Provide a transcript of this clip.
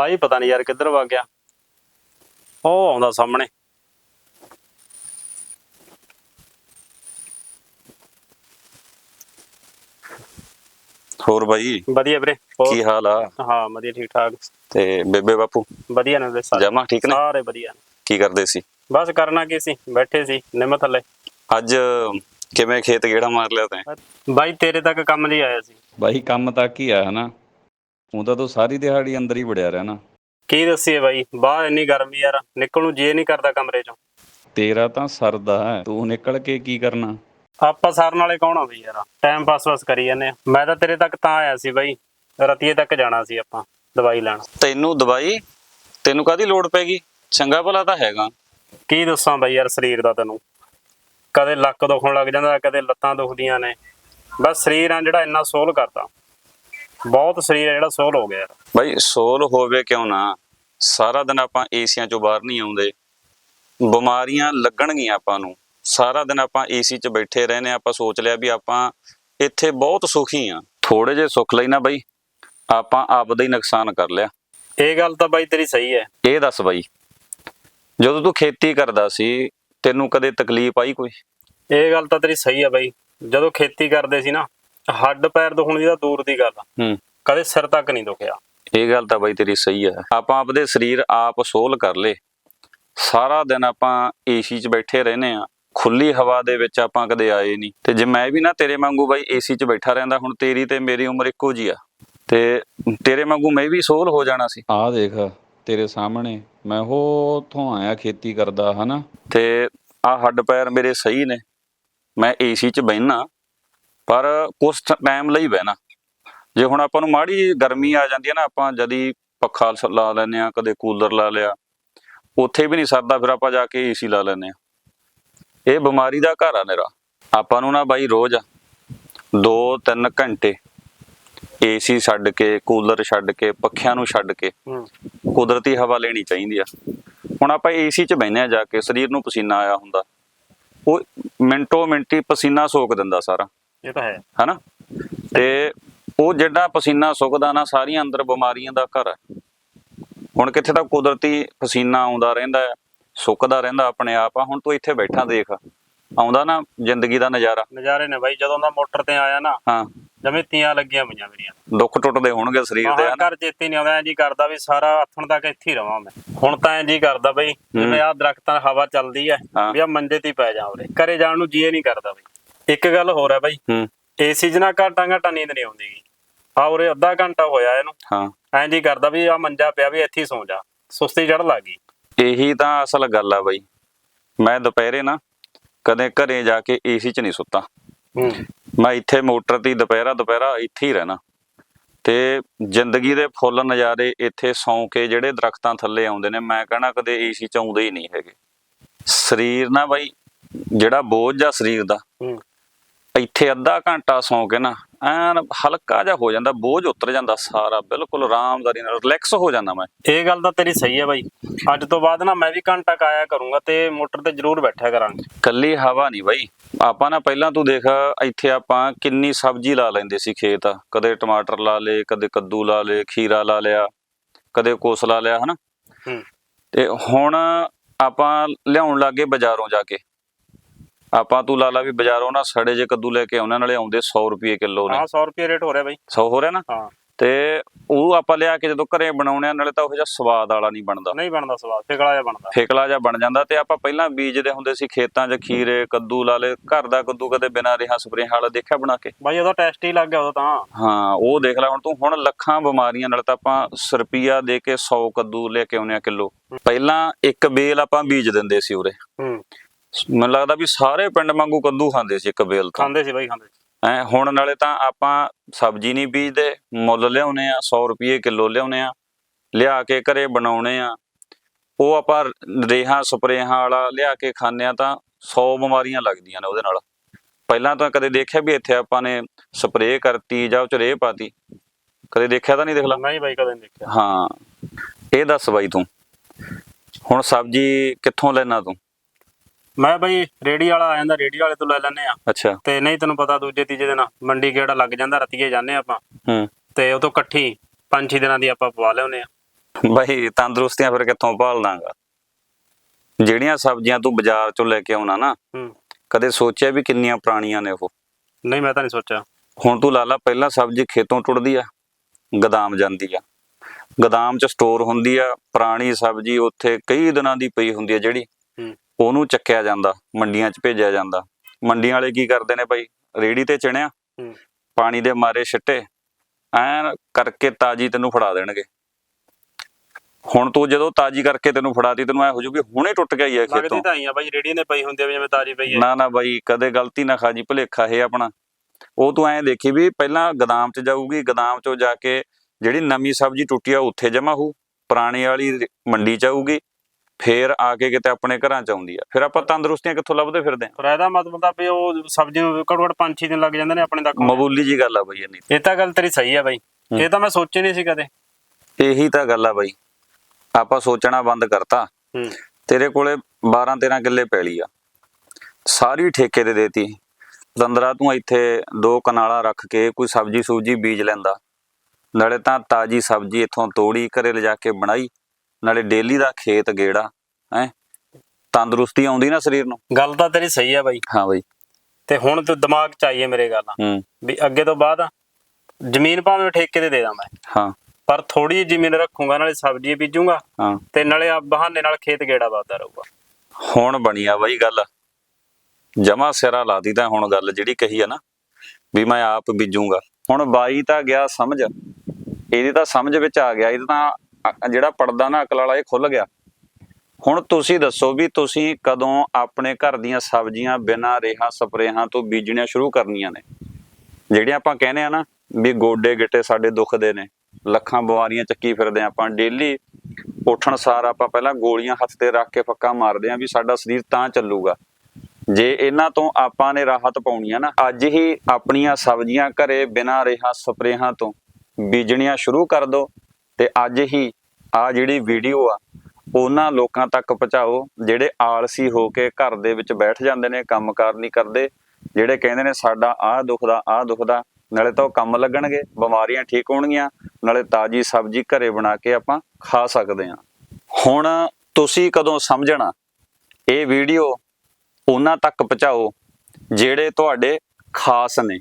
ਬਾਈ ਪਤਾ ਨਹੀਂ ਯਾਰ ਕਿੱਧਰ ਵਗ ਗਿਆ। ਉਹ ਆਉਂਦਾ ਸਾਹਮਣੇ। ਹੋਰ ਬਾਈ ਵਧੀਆ ਵੀਰੇ ਹੋਰ? ਕੀ ਹਾਲ ਆ? ਹਾਂ ਵਧੀਆ ਠੀਕ ਠਾਕ। ਤੇ ਬੇਬੇ ਬਾਪੂ? ਵਧੀਆ ਨੇ ਵੀਰੇ ਸਾਰੇ। ਜਮਾ ਠੀਕ ਨੇ? ਸਾਰੇ ਵਧੀਆ ਨੇ। ਕੀ ਕਰਦੇ ਸੀ? ਬਸ ਕਰਨਾ ਕੀ ਸੀ ਬੈਠੇ ਸੀ ਨਿੰਮ ਥੱਲੇ। ਅੱਜ ਕਿਵੇਂ ਖੇਤ ਗੇੜਾ ਮਾਰ ਲਿਆ ਤੈਂ? ਬਾਈ ਤੇਰੇ ਤੱਕ ਕੰਮ ਲਈ ਆਇਆ ਸੀ। ਬਾਈ ਕੰਮ ਤੱਕ ਹੀ ਆ ਹਨਾ ਉਹ ਤਾਂ ਤੂੰ ਸਾਰੀ ਦਿਹਾੜੀ ਅੰਦਰ ਹੀ ਵੜਿਆ ਰਹਿਣਾ। ਕੀ ਦੱਸੀਏ ਬਾਈ ਬਾਹਰ ਇੰਨੀ ਗਰਮੀ ਯਾਰ ਨਿਕਲ ਨੂੰ ਜੇ ਨਹੀਂ ਕਰਦਾ ਕਮਰੇ ਚੋਂ। ਤੇਰਾ ਤਾਂ ਸਰਦਾ ਹੈ ਤੂੰ ਨਿਕਲ ਕੇ ਕੀ ਕਰਨਾ? ਆਪਾਂ ਸਾਰਨ ਵਾਲੇ ਕੌਣ ਆ ਬਈ ਯਾਰ ਟਾਈਮ ਪਾਸ ਬਸ ਕਰੀ ਜਾਂਦੇ ਆ। ਮੈਂ ਤਾਂ ਤੇਰੇ ਤੱਕ ਤਾਂ ਆਇਆ ਸੀ ਬਾਈ ਰਤੀਏ ਤੱਕ ਜਾਣਾ ਸੀ ਆਪਾਂ ਦਵਾਈ ਲੈਣ। ਤੈਨੂੰ ਦਵਾਈ? ਤੈਨੂੰ ਕਾਦੀ ਲੋੜ ਪੈਗੀ ਚੰਗਾ ਭਲਾ ਤਾਂ ਹੈਗਾ। ਕੀ ਦੱਸਾਂ ਬਾਈ ਯਾਰ ਸਰੀਰ ਦਾ ਤੈਨੂੰ। ਕਦੇ ਲੱਕ ਦੁਖਣ ਲੱਗ ਜਾਂਦਾ ਕਦੇ ਲੱਤਾਂ ਦੁਖਦੀਆਂ ਨੇ। ਬਸ ਸਰੀਰ ਆ ਜਿਹੜਾ ਇੰਨਾ ਸੋਲ ਕਰਦਾ। ਬਹੁਤ ਸਰੀਰ ਆ ਜਿਹੜਾ ਸੋਲ ਹੋ ਗਿਆ। ਯਾਰ ਬਾਈ ਸੋਲ ਹੋਵੇ ਕਿਉਂ ਨਾ ਸਾਰਾ ਦਿਨ ਆਪਾਂ ਏਸੀਆਂ ਚੋਂ ਬਾਹਰ ਨਹੀਂ ਆਉਂਦੇ। ਬਿਮਾਰੀਆਂ ਲੱਗਣਗੀਆਂ ਆਪਾਂ ਨੂੰ। ਸਾਰਾ ਦਿਨ ਆਪਾਂ ਏਸੀ 'ਚ ਬੈਠੇ ਰਹਿੰਦੇ ਹਾਂ, ਆਪਾਂ ਸੋਚ ਲਿਆ ਵੀ ਆਪਾਂ ਇੱਥੇ ਬਹੁਤ ਸੁਖੀ ਆ ਥੋੜੇ ਜੇ ਸੁੱਖ ਲਈ ਨਾ ਬਾਈ ਆਪਾਂ ਆਪ ਦਾ ਹੀ ਨੁਕਸਾਨ ਕਰ ਲਿਆ। ਇਹ ਗੱਲ ਤਾਂ ਬਾਈ ਤੇਰੀ ਸਹੀ ਹੈ। ਇਹ ਦੱਸ ਬਾਈ ਜਦੋਂ ਤੂੰ ਖੇਤੀ ਕਰਦਾ ਸੀ ਤੈਨੂੰ ਕਦੇ ਤਕਲੀਫ ਆਈ ਕੋਈ? ਇਹ ਗੱਲ ਤਾਂ ਤੇਰੀ ਸਹੀ ਹੈ ਬਾਈ। ਜਦੋਂ ਖੇਤੀ ਕਰਦੇ ਸੀ ਨਾ ਹੱਡ ਪੈਰ ਦੁਖਣ ਦੀ ਤਾਂ ਦੂਰ ਦੀ ਗੱਲ ਆ। ਹੂੰ। ਕਦੇ ਸਿਰ ਤੱਕ ਨਹੀਂ ਦੁਖਿਆ। ਇਹ ਗੱਲ ਤਾਂ ਬਾਈ ਤੇਰੀ ਸਹੀ ਹੈ ਆਪਾਂ ਆਪਦੇ ਸਰੀਰ ਆਪ ਸੋਲ ਕਰ ਲੇ। ਸਾਰਾ ਦਿਨ ਆਪਾਂ ਏਸੀ 'ਚ ਬੈਠੇ ਰਹਿੰਦੇ ਆ। ਖੁੱਲੀ ਹਵਾ ਦੇ ਵਿੱਚ ਆਪਾਂ ਕਦੇ ਆਏ ਨਹੀਂ। ਤੇ ਜੇ ਮੈਂ ਵੀ ਨਾ ਤੇਰੇ ਵਾਂਗੂ ਬਾਈ ਏਸੀ 'ਚ ਬੈਠਾ ਰਹਿੰਦਾ ਹੁਣ ਤੇਰੀ ਤੇ ਮੇਰੀ ਉਮਰ ਇੱਕੋ ਜੀ ਆ। ਤੇ ਤੇਰੇ ਵਾਂਗੂ ਮੈਂ ਵੀ ਸੋਲ ਹੋ ਜਾਣਾ ਸੀ। ਆਹ ਦੇਖ ਤੇਰੇ ਸਾਹਮਣੇ ਮੈਂ ਉਹ ਉੱਥੋਂ ਆਇਆ ਖੇਤੀ ਕਰਦਾ ਹਨਾ? ਤੇ ਆ ਹੱਡ ਪੈਰ ਮੇਰੇ ਸਹੀ ਨੇ। ਮੈਂ ਏਸੀ 'ਚ ਬਹਿਣਾ ਪਰ ਕੁਛ ਟਾਈਮ ਲਈ ਬਹਿਣਾ ਜੇ ਹੁਣ ਆਪਾਂ ਨੂੰ ਮਾੜੀ ਗਰਮੀ ਆ ਜਾਂਦੀ ਹੈ ਨਾ ਆਪਾਂ ਜਦੀ ਪੱਖਾ ਲਾ ਲੈਨੇ ਆ ਕਦੇ ਕੂਲਰ ਲਾ ਲਿਆ। ਉੱਥੇ ਵੀ ਨਹੀਂ ਸਰਦਾ ਫਿਰ ਆਪਾਂ ਜਾ ਕੇ ਏਸੀ ਲਾ ਲੈਨੇ ਆ ਇਹ ਬਿਮਾਰੀ ਦਾ ਘਰ ਆ ਮੇਰਾ। ਆਪਾਂ ਨੂੰ ਨਾ ਬਾਈ ਰੋਜ਼ 2-3 ਘੰਟੇ ਏਸੀ ਛੱਡ ਕੇ ਕੂਲਰ ਛੱਡ ਕੇ ਪੱਖਿਆਂ ਨੂੰ ਛੱਡ ਕੇ ਕੁਦਰਤੀ ਹਵਾ ਲੈਣੀ ਚਾਹੀਦੀ ਆ। ਹੁਣ ਆਪਾਂ ਏਸੀ 'ਚ ਬਹਿੰਦੇ ਆ ਜਾ ਕੇ ਸਰੀਰ ਨੂੰ ਪਸੀਨਾ ਆਇਆ ਹੁੰਦਾ। ਉਹ ਮਿੰਟੋ ਮਿੰਟੀ ਪਸੀਨਾ ਸੋਕ ਦਿੰਦਾ ਸਾਰਾ। ਇਹ ਤਾਂ ਹੈ। ਹਨਾ? ਤੇ ਉਹ ਜਿਹੜਾ ਪਸੀਨਾ ਸੁੱਕਦਾ ਨਾ ਸਾਰੀਆਂ ਅੰਦਰ ਬਿਮਾਰੀਆਂ ਦਾ ਘਰ ਹੈ। ਹੁਣ ਕਿੱਥੇ ਤਾਂ ਕੁਦਰਤੀ ਪਸੀਨਾ ਆਉਂਦਾ ਰਹਿੰਦਾ ਹੈ ਸੁੱਕਦਾ ਰਹਿੰਦਾ ਆਪਣੇ ਆਪ ਆ। ਹੁਣ ਤੂੰ ਇੱਥੇ ਬੈਠਾ ਦੇਖ ਆਉਂਦਾ ਨਾ ਜ਼ਿੰਦਗੀ ਦਾ ਨਜ਼ਾਰਾ। ਨਜ਼ਾਰੇ ਨੇ ਬਾਈ ਜਦੋਂ ਦਾ ਮੋਟਰ ਤੇ ਆਇਆ ਨਾ ਹਾਂ। ਜਮੇ ਤੀਆਂ ਲੱਗੀਆਂ ਪਈਆਂ ਮੇਰੀਆਂ। ਦੁੱਖ ਟੁੱਟਦੇ ਹੋਣਗੇ ਸਰੀਰ ਦੇ ਹਨਾ? ਘਰ ਚੇਤੇ ਨਹੀਂ ਆਉਂਦਾ ਜੀ ਕਰਦਾ ਵੀ ਸਾਰਾ ਹੱਥਣ ਤੱਕ ਇੱਥੇ ਹੀ ਰਵਾਂ ਮੈਂ। ਹੁਣ ਤਾਂ ਐਂ ਜੀ ਕਰਦਾ ਬਈ ਜਿਵੇਂ ਆਹ ਦਰਖਤਾਂ ਹਵਾ ਚੱਲਦੀ ਐ ਹਾਂ। ਵੀ ਆ ਮੰਜੇ ਤੇ ਹੀ ਪੈ ਜਾ ਉਰੇ। ਘਰੇ ਜਾਣ ਨੂੰ ਜੀਏ ਨਹੀਂ ਕਰਦਾ ਬਈ। ਇੱਕ ਗੱਲ ਹੋਰ ਹੈ ਬਈ। ਹੂੰ। ਏਸੀ 'ਚ ਨਾ ਘਾਟਾਂ ਘਾਟਾਂ ਨੀਂਦ ਨਹੀਂ ਆਉਂਦੀ। ਆ ਉਰੇ ਅੱਧਾ ਘੰਟਾ ਹੋਇਆ ਇਹਨੂੰ। ਹਾਂ। ਐਂ ਜੀ ਕਰਦਾ ਵੀ ਆ ਮੰਜਾ ਪਿਆ ਵੀ ਇੱਥੇ ਹੀ ਸੌਂ ਜਾ। ਸੁਸਤੀ ਚੜ ਲੱਗ ਗਈ। ਇਹੀ ਤਾਂ ਅਸਲ ਗੱਲ ਆ ਬਾਈ। ਮੈਂ ਦੁਪਹਿਰੇ ਨਾ ਕਦੇ ਘਰੇ ਜਾ ਕੇ ਏਸੀ 'ਚ ਨਹੀਂ ਸੁੱਤਾ। ਹੂੰ। ਮੈਂ ਇੱਥੇ ਮੋਟਰ ਤੇ ਦੁਪਹਿਰਾ ਦੁਪਹਿਰਾ ਇੱਥੇ ਹੀ ਰਹਿਣਾ। ਤੇ ਜ਼ਿੰਦਗੀ ਦੇ ਫੁੱਲ ਨਜ਼ਾਰੇ ਇੱਥੇ ਸੌਂ ਕੇ ਜਿਹੜੇ ਦਰਖਤਾਂ ਥੱਲੇ ਆਉਂਦੇ ਨੇ ਮੈਂ ਕਹਣਾ ਕਦੇ ਏਸੀ 'ਚ ਆਉਂਦੇ ਹੀ ਨਹੀਂ ਹੈਗੇ। ਸਰੀਰ ਨਾ ਬਾਈ ਜਿਹੜਾ ਬੋਝ ਆ ਸਰੀਰ ਦਾ ਹੂੰ। ਇੱਥੇ ਅੱਧਾ ਘੰਟਾ ਸੌਂ ਕੇ ਨਾ ਐਨ ਹਲਕਾ ਜਿਹਾ ਹੋ ਜਾਂਦਾ ਬੋਝ ਉਤਰ ਜਾਂਦਾ ਸਾਰਾ ਬਿਲਕੁਲ ਆਰਾਮਦਾਰੀ ਨਾਲ ਰਿਲੈਕਸ ਹੋ ਜਾਂਦਾ ਮੈਂ। ਇਹ ਗੱਲ ਤਾਂ ਤੇਰੀ ਸਹੀ ਹੈ ਬਾਈ। ਅੱਜ ਤੋਂ ਬਾਅਦ ਨਾ ਮੈਂ ਵੀ ਘੰਟਾ ਕ ਆਇਆ ਕਰੂੰਗਾ ਤੇ ਮੋਟਰ ਤੇ ਜ਼ਰੂਰ ਬੈਠਿਆ ਕਰਾਂਗੇ। ਕੱਲੀ ਹਵਾ ਨਹੀਂ ਬਾਈ। ਆਪਾਂ ਨਾ ਪਹਿਲਾਂ ਤੂੰ ਦੇਖ ਇੱਥੇ ਆਪਾਂ ਕਿੰਨੀ ਸਬਜ਼ੀ ਲਾ ਲੈਂਦੇ ਸੀ ਖੇਤ। ਕਦੇ ਟਮਾਟਰ ਲਾ ਲੇ ਕਦੇ ਕੱਦੂ ਲਾ ਲੇ ਖੀਰਾ ਲਾ ਲਿਆ ਕਦੇ ਕੋਸ ਲਾ ਲਿਆ ਹਨਾ? ਹੂੰ। ਤੇ ਹੁਣ ਆਪਾਂ ਲਿਆਉਣ ਲੱਗੇ ਬਾਜ਼ਾਰੋਂ ਜਾ ਕੇ। ਆਪਾਂ ਤੂੰ ਲਾ ਲਾ ਵੀ ਬਾਜ਼ਾਰੋਂ ਨਾ ਸੜੇ ਜੇ ਕੱਦੂ ਲੈ ਕੇ ਆਉਣਾ ਨਾਲੇ ਆਉਂਦੇ 100 ਰੁਪਏ ਕਿਲੋ ਨੇ। ਹਾਂ 100 ਰੁਪਏ ਰੇਟ ਹੋ ਰਿਹਾ ਬਾਈ। 100 ਹੋ ਰਿਹਾ ਨਾ? ਹਾਂ। ਤੇ ਉਹ ਆਪਾਂ ਲਿਆ ਕੇ ਜਦੋਂ ਘਰੇ ਬਣਾਉਣੇ ਆ ਨਾਲੇ ਤਾਂ ਉਹ ਜਿਹਾ ਸਵਾਦ ਵਾਲਾ ਨਹੀਂ ਬਣਦਾ। ਨਹੀਂ ਬਣਦਾ ਸਵਾਦ ਫਿਕਲਾ ਜਿਹਾ ਬਣਦਾ। ਫੇਕਲਾ ਜਿਹਾ ਬਣ ਜਾਂਦਾ ਤੇ ਆਪਾਂ ਪਹਿਲਾਂ ਬੀਜਦੇ ਹੁੰਦੇ ਸੀ ਖੇਤਾਂ 'ਚ ਖੀਰੇ ਕੱਦੂ ਲਾ ਲੇ ਘਰ ਦਾ ਕੱਦੂ ਕਦੇ ਬਿਨਾਂ ਰਿਹਾ ਸਪਰੇਅ ਵਾਲਾ ਦੇਖਿਆ ਬਣਾ ਕੇ? ਬਾਈ ਉਹਦਾ ਟੈਸਟ ਹੀ ਲੱਗ ਗਿਆ ਉਦੋਂ ਤਾਂ। ਹਾਂ ਉਹ ਦੇਖ ਲੈ ਹੁਣ ਤੂੰ ਹੁਣ ਲੱਖਾਂ ਬਿਮਾਰੀਆਂ ਨਾਲ ਤਾਂ ਆਪਾਂ ਸ ਰੁਪਈਆ ਦੇ ਕੇ 100 ਕੱਦੂ ਲੈ ਕੇ ਆਉਨੇ ਆ ਕਿਲੋ। ਪਹਿਲਾਂ ਇੱਕ ਬੇਲ ਆਪਾਂ ਬੀਜ ਦਿੰਦੇ ਸੀ ਉਰੇ। ਹੂੰ। ਮੈਨੂੰ ਲੱਗਦਾ ਵੀ ਸਾਰੇ ਪਿੰਡ ਵਾਂਗੂ ਕੱਦੂ ਖਾਂਦੇ ਸੀ ਇੱਕ ਬੇਲ ਤੋਂ। ਖਾਂਦੇ ਸੀ ਬਾਈ ਖਾਂਦੇ ਐ ਹੁਣ ਨਾਲੇ ਤਾਂ ਆਪਾਂ ਸਬਜ਼ੀ ਨਹੀਂ ਬੀਜਦੇ ਮੁੱਲ ਲਿਆਉਨੇ ਆ 100 ਰੁਪਏ ਕਿਲੋ ਲਿਆਉਨੇ ਆ ਲਿਆ ਕੇ ਘਰੇ ਬਣਾਉਣੇ ਆ। ਉਹ ਆਪਾਂ ਰੇਹਾਂ ਸਪਰੇਹਾਂ ਵਾਲਾ ਲਿਆ ਕੇ ਖਾਂਦੇ ਆ ਤਾਂ 100 ਬਿਮਾਰੀਆਂ ਲੱਗਦੀਆਂ ਨੇ ਉਹਦੇ ਨਾਲ। ਪਹਿਲਾਂ ਤਾਂ ਕਦੇ ਦੇਖਿਆ ਵੀ ਇੱਥੇ ਆਪਾਂ ਨੇ ਸਪਰੇਅ ਕਰਤੀ ਜਾਂ ਉਹ ਚ ਰੇਹ ਪਾਤੀ? ਕਦੇ ਦੇਖਿਆ ਤਾਂ ਨਹੀਂ ਦੇਖ ਲਾ? ਨਹੀਂ ਬਾਈ ਕਦੇ ਨਹੀਂ ਦੇਖਿਆ। ਹਾਂ ਇਹ ਦੱਸ ਬਾਈ ਤੂੰ। ਹੁਣ ਸਬਜ਼ੀ ਕਿੱਥੋਂ ਲੈਣਾ ਤੂੰ? ਮੈਂ ਬਾਈ ਰੇੜੀ ਵਾਲਾ ਆ ਜਾਂਦਾ ਰੇੜੀ ਵਾਲੇ ਤੋਂ ਲੈ ਲੈਨੇ ਆ ਅੱਛਾ। ਤੇ ਨਹੀਂ ਤੈਨੂੰ ਪਤਾ ਦੂਜੇ ਤੀਜੇ ਦਿਨ ਮੰਡੀ ਗੇੜਾ ਲੱਗ ਜਾਂਦਾ ਰਤੀਏ ਜਾਂਦੇ ਆਪਾਂ। ਹੂੰ। ਤੇ ਉਹ ਤੋਂ ਇਕੱਠੀ ਪੰਜ ਛੇ ਦਿਨਾਂ ਦੀ ਆਪਾਂ ਪਵਾ ਲਿਆਉਨੇ ਆ ਬਾਈ ਤੰਦਰੁਸਤੀਆਂ ਫਿਰ ਕਿੱਥੋਂ ਭਾਲ ਦਾਂਗਾ ਜਿਹੜੀਆਂ ਸਬਜ਼ੀਆਂ ਤੂੰ ਬਾਜ਼ਾਰ ਚੋਂ ਲੈ ਕੇ ਆਉਣਾ ਨਾ ਹੂੰ। ਕਦੇ ਸੋਚਿਆ ਵੀ ਕਿੰਨੀਆਂ ਪੁਰਾਣੀਆਂ ਨੇ ਉਹ? ਨਹੀਂ ਮੈਂ ਤਾਂ ਨਹੀਂ ਸੋਚਿਆ। ਹੁਣ ਤੂੰ ਲਾ ਲਾ ਪਹਿਲਾਂ ਸਬਜ਼ੀ ਖੇਤੋਂ ਟੁੱਟਦੀ ਆ ਗਦਾਮ ਜਾਂਦੀ ਆ। ਗਦਾਮ 'ਚ ਸਟੋਰ ਹੁੰਦੀ ਆ ਪੁਰਾਣੀ ਸਬਜ਼ੀ ਉੱਥੇ ਕਈ ਦਿਨਾਂ ਦੀ ਪਈ ਹੁੰਦੀ ਆ ਜਿਹੜੀ। ਹੂੰ। ਉਹਨੂੰ ਚੱਕਿਆ ਜਾਂਦਾ ਮੰਡੀਆਂ 'ਚ ਭੇਜਿਆ ਜਾਂਦਾ। ਮੰਡੀਆਂ ਵਾਲੇ ਕੀ ਕਰਦੇ ਨੇ ਭਾਈ ਰੇੜੀ ਤੇ ਚਣਿਆ। ਪਾਣੀ ਦੇ ਮਾਰੇ ਛਿੱਟੇ ਐਨ ਕਰਕੇ ਤਾਜੀ ਤੈਨੂੰ ਫੜਾ ਦੇਣਗੇ। ਹੁਣ ਤੂੰ ਜਦੋਂ ਤਾਜੀ ਕਰਕੇ ਤੈਨੂੰ ਫੜਾਤੀ ਤੈਨੂੰ ਐ ਹੋ ਜੂ ਵੀ ਹੁਣੇ ਟੁੱਟ ਗਿਆ ਹੀ ਆ ਲੱਗਦੀ ਖੇਤੋਂ। ਤਾਂ ਆਈ ਆ ਬਾਈ ਰੇੜੀ ਨੇ ਪਈ ਹੁੰਦੀ ਆ ਵੀ ਜਿਵੇਂ ਤਾਜੀ ਪਈ ਹੈ ਨਾ ਨਾ ਬਾਈ ਕਦੇ ਗਲਤੀ ਨਾ ਖਾ ਜੀ ਭੁਲੇਖਾ ਇਹ ਆਪਣਾ। ਉਹ ਤੂੰ ਐਂ ਦੇਖੀ ਵੀ ਪਹਿਲਾਂ ਗਦਾਮ 'ਚ ਜਾਊਗੀ ਗਦਾਮ 'ਚੋਂ ਜਾ ਕੇ ਜਿਹੜੀ ਨਵੀਂ ਸਬਜ਼ੀ ਟੁੱਟੀ ਆ ਉੱਥੇ ਜਮਾ ਹੋਊ। ਪੁਰਾਣੀ ਵਾਲੀ ਮੰਡੀ 'ਚ ਆਊਗੀ। ਫੇਰ ਆ ਕੇ ਕਿਤੇ ਆਪਣੇ ਘਰਾਂ 'ਚ ਆਉਂਦੀ ਆ। ਫਿਰ ਆਪਾਂ ਤੰਦਰੁਸਤੀਆਂ ਕਿੱਥੋਂ ਲੱਭਦੇ ਫਿਰਦੇ ਆ? ਪਰ ਇਹਦਾ ਮਤਲਬ ਤਾਂ ਵੀ ਉਹ ਸਬਜ਼ੀ ਨੂੰ ਘੱਟੋ ਘੱਟ 5-6 ਦਿਨ ਲੱਗ ਜਾਂਦੇ ਨੇ ਆਪਣੇ ਤੱਕ। ਮਾਮੂਲੀ ਜੀ ਗੱਲ ਆ ਬਾਈ ਇੰਨੀ। ਇਹ ਤਾਂ ਗੱਲ ਤੇਰੀ ਸਹੀ ਆ ਬਾਈ। ਇਹ ਤਾਂ ਮੈਂ ਸੋਚੀ ਨਹੀਂ ਸੀ ਕਦੇ। ਇਹੀ ਤਾਂ ਗੱਲ ਆ ਬਾਈ। ਆਪਾਂ ਸੋਚਣਾ ਬੰਦ ਕਰਤਾ। ਤੇਰੇ ਕੋਲੇ 12 13 ਕਿੱਲੇ ਪੈਲੀ ਆ। ਸਾਰੀ ਠੇਕੇ ਤੇ ਦੇਤੀ। ਦੰਦਰਾ ਤੂੰ ਇੱਥੇ ਦੋ ਕਨਾਲਾਂ ਰੱਖ ਕੇ ਕੋਈ ਸਬਜੀ ਸੂਜੀ ਬੀਜ ਲੈਂਦਾ। ਨਾਲੇ ਤਾਂ ਤਾਜੀ ਸਬਜੀ ਇੱਥੋਂ ਤੋੜੀ ਘਰੇ ਲਿਜਾ ਕੇ ਬਣਾਈ। ਨਾਲੇ ਡੇਲੀ ਦਾ ਖੇਤ ਗੇੜਾ ਹੈ? ਤੰਦਰੁਸਤੀ ਆਉਂਦੀ ਨਾ ਸਰੀਰ ਨੂੰ। ਗੱਲ ਤਾਂ ਤੇਰੀ ਸਹੀ ਆ ਬਾਈ। ਹਾਂ ਬਾਈ। ਤੇ ਹੁਣ ਤੂੰ ਦਿਮਾਗ ਚ ਆਈਏ ਮੇਰੇ ਗੱਲ ਵੀ ਅੱਗੇ ਤੋਂ ਬਾਅਦ ਜ਼ਮੀਨ ਭਾਵੇਂ ਠੇਕੇ ਤੇ ਦੇ ਦਾਂ ਮੈਂ। ਹਾਂ। ਪਰ ਥੋੜੀ ਜਿਹੀ ਜ਼ਮੀਨ ਰੱਖੂੰਗਾ ਨਾਲੇ ਸਬਜ਼ੀ ਬੀਜੂੰਗਾ। ਹਾਂ। ਤੇ ਨਾਲੇ ਆ ਬਹਾਨੇ ਨਾਲ ਖੇਤ ਗੇੜਾ ਵੱਧਦਾ ਰਹੂਗਾ। ਹੁਣ ਬਣੀ ਆ ਬਾਈ ਗੱਲ। ਜਮਾ ਸਿਰਾ ਲਾਦੀ ਤਾਂ ਹੁਣ ਗੱਲ ਜਿਹੜੀ ਕਹੀ ਆ ਨਾ ਵੀ ਮੈਂ ਆਪ ਬੀਜੂੰਗਾ। ਹੁਣ ਬਾਈ ਤਾਂ ਗਿਆ ਸਮਝ। ਇਹਦੀ ਤਾਂ ਸਮਝ ਵਿੱਚ ਆ ਗਿਆ। ਇਹ ਤਾਂ ਅ- ਜਿਹੜਾ ਪੜਦਾ ਨਾ ਅਕਲ ਵਾਲਾ ਇਹ ਖੁੱਲ ਗਿਆ। ਹੁਣ ਤੁਸੀਂ ਦੱਸੋ ਵੀ ਤੁਸੀਂ ਕਦੋਂ ਆਪਣੇ ਘਰ ਦੀਆਂ ਸਬਜ਼ੀਆਂ ਬਿਨਾਂ ਰੇਹਾਂ, ਸਪਰੇਹਾਂ ਤੋਂ ਬੀਜਣੀਆਂ ਸ਼ੁਰੂ ਕਰਨੀਆਂ ਨੇ? ਜਿਹੜੀਆਂ ਆਪਾਂ ਕਹਿੰਦੇ ਆ ਨਾ ਵੀ ਗੋਡੇ ਗਿੱਟੇ ਸਾਡੇ ਦੁਖਦੇ ਨੇ, ਲੱਖਾਂ ਬਿਮਾਰੀਆਂ ਚੱਕੀ ਫਿਰਦੇ ਆ ਆਪਾਂ, ਡੇਲੀ ਉੱਠਣ ਸਾਰ ਆਪਾਂ ਪਹਿਲਾਂ ਗੋਲੀਆਂ ਹੱਥ ਤੇ ਰੱਖ ਕੇ ਫੱਕਾ ਮਾਰਦੇ ਆ ਵੀ ਸਾਡਾ ਸਰੀਰ ਤਾਂ ਚੱਲੂਗਾ। ਜੇ ਇਹਨਾਂ ਤੋਂ ਆਪਾਂ ਨੇ ਰਾਹਤ ਪਾਉਣੀ ਆ ਨਾ, ਅੱਜ ਹੀ ਆਪਣੀਆਂ ਸਬਜ਼ੀਆਂ ਘਰੇ ਬਿਨਾਂ ਰੇਹਾਂ, ਸਪਰੇਹਾਂ ਤੋਂ ਬੀਜਣੀਆਂ ਸ਼ੁਰੂ ਕਰ ਦਿਓ ਤੇ ਅੱਜ ਹੀ ਆ ਜਿਹੜੀ ਵੀਡੀਓ ਆ, ਉਹਨਾਂ ਲੋਕਾਂ ਤੱਕ ਪਹੁੰਚਾਓ, ਜਿਹੜੇ ਆਲਸੀ ਹੋ ਕੇ ਘਰ ਦੇ ਵਿੱਚ ਬੈਠ ਜਾਂਦੇ ਨੇ, ਕੰਮਕਾਰ ਨਹੀਂ ਕਰਦੇ, ਜਿਹੜੇ ਕਹਿੰਦੇ ਨੇ ਸਾਡਾ ਆਹ ਦੁਖਦਾ ਆਹ ਦੁਖਦਾ ਨਾਲੇ ਤਾਂ ਉਹ ਕੰਮ ਲੱਗਣਗੇ, ਬਿਮਾਰੀਆਂ ਠੀਕ ਹੋਣਗੀਆਂ, ਨਾਲੇ ਤਾਜੀ ਸਬਜ਼ੀ ਘਰੇ ਬਣਾ ਕੇ ਆਪਾਂ ਖਾ ਸਕਦੇ ਹਾਂ। ਹੁਣ ਤੁਸੀਂ ਕਦੋਂ ਸਮਝਣਾ, ਇਹ ਵੀਡੀਓ ਉਹਨਾਂ ਤੱਕ ਪਹੁੰਚਾਓ, ਜਿਹੜੇ ਤੁਹਾਡੇ ਖਾਸ ਨੇ?